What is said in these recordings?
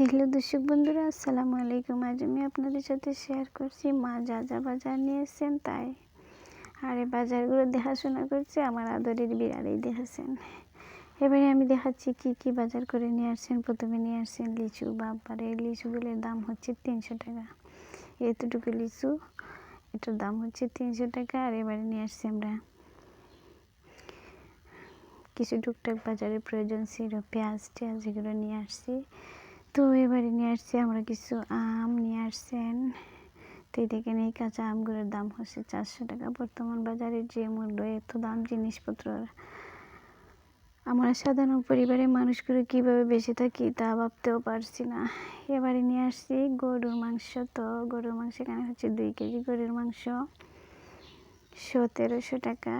Hello দর্শক বন্ধুরা, আসসালামু আলাইকুম। আজ আমি আপনাদের সাথে শেয়ার করছি মা যা যা বাজার নিয়ে এসছেন তাই। আর এই বাজারগুলো দেখাশোনা করছে আমার আদরের বিড়ালেই দেখাচ্ছেন এবারে আমি দেখাচ্ছি কি কি বাজার করে নিয়ে আসছেন। প্রথমে নিয়ে আসছেন লিচু। এই লিচুগুলোর দাম হচ্ছে তিনশো টাকা। এতটুকু লিচু, এটার দাম হচ্ছে তিনশো টাকা। আর এবারে নিয়ে আসছি আমরা কিছু টুকটাক বাজারের প্রয়োজন ছিল। পেঁয়াজ টেয়াজ এগুলো নিয়ে আসছি। তো এবারে নিয়ে আসছি আমরা কিছু আম নিয়ে আসছেন। তো দেখেন, এই কাঁচা আমগুলোর দাম হচ্ছে চারশো টাকা। বর্তমান বাজারে যে মূল্য, এত দাম জিনিসপত্র। আমরা সাধারণ পরিবারের মানুষগুলো কীভাবে বেঁচে থাকি তা ভাবতেও পারছি না। এবারে নিয়ে আসছি গরুর মাংস। তো গরুর মাংস এখানে হচ্ছে দুই কেজি গরুর মাংস। সতেরোশো টাকা।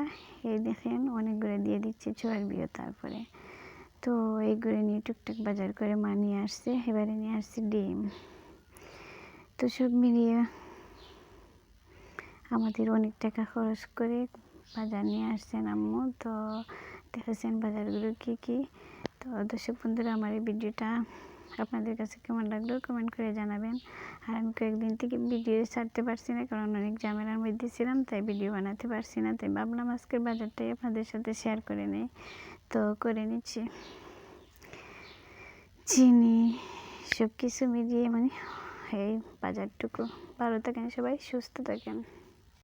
এই দেখেন, অনেকগুলো দিয়ে দিচ্ছে চর্বিও তারপরে। তো এইগুলো নিয়ে টুকটাক বাজার করে মা নিয়ে আসছে, এবারে নিয়ে আসছি ডিম। তো সব মিলিয়ে আমাদের অনেক টাকা খরচ করে বাজার নিয়ে আসছেন আম্মু। তো দেখেছেন বাজারগুলো কী কী। তো দর্শক বন্ধুরা, আমার এই ভিডিওটা আপনাদের কাছে কেমন লাগল কমেন্ট করে জানাবেন। আর আমি কয়েকদিন থেকে ভিডিও ছাড়তে পারছি না, কারণ অনেক ঝামেলার মধ্যে ছিলাম, তাই ভিডিও বানাতে পারছি না। তাই ভাবলাম আজকের বাজারটাই আপনাদের সাথে শেয়ার করে নেই। তো করে নিচ্ছি। চিনি সব কিছু মিলিয়ে মানে এই বাজারটুকু। ভালো থাকেন সবাই, সুস্থ থাকেন।